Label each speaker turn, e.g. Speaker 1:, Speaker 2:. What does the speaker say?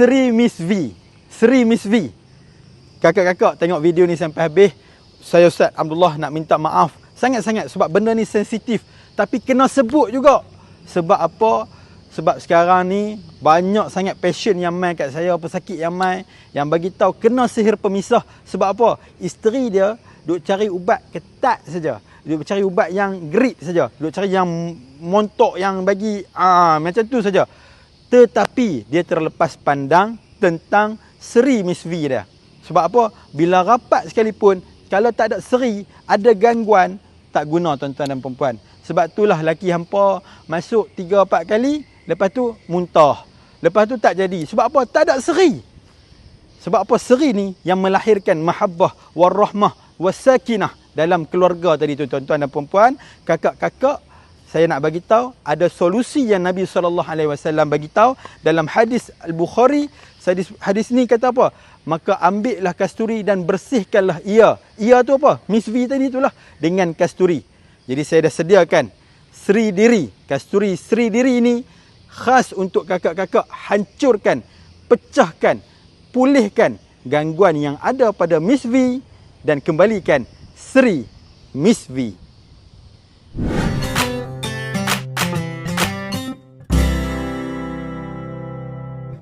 Speaker 1: Sri Miss V. Sri Miss V. Kakak-kakak tengok video ni sampai habis. Saya Ustaz Abdullah nak minta maaf sangat-sangat sebab benda ni sensitif. Tapi kena sebut juga. Sebab apa? Sebab sekarang ni banyak sangat passion yang main kat saya, pesakit yang main yang bagi tahu kena sihir pemisah. Sebab apa? Isteri dia duk cari ubat ketat saja. Duk cari ubat yang grip saja. Duk cari yang montok yang bagi ah macam tu saja. Tetapi dia terlepas pandang tentang Seri Miss V dia. Sebab apa? Bila rapat sekalipun, kalau tak ada seri, ada gangguan, tak guna tuan-tuan dan perempuan. Sebab itulah laki hampa masuk 3 4 kali, lepas tu muntah. Lepas tu tak jadi. Sebab apa? Tak ada seri. Sebab apa? Seri ni yang melahirkan mahabbah, warahmah, wasakinah dalam keluarga tadi tu tuan-tuan dan perempuan, kakak-kakak saya nak bagi tahu ada solusi yang Nabi sallallahu alaihi wasallam bagi tahu dalam hadis Al-Bukhari. Hadis hadis ni kata apa? Maka ambillah kasturi dan bersihkanlah ia. Ia tu apa? Miss V tadi itulah dengan kasturi. Jadi saya dah sediakan Sri Diri. Kasturi Sri Diri ini khas untuk kakak-kakak hancurkan pecahkan pulihkan gangguan yang ada pada Miss V dan kembalikan Sri Miss V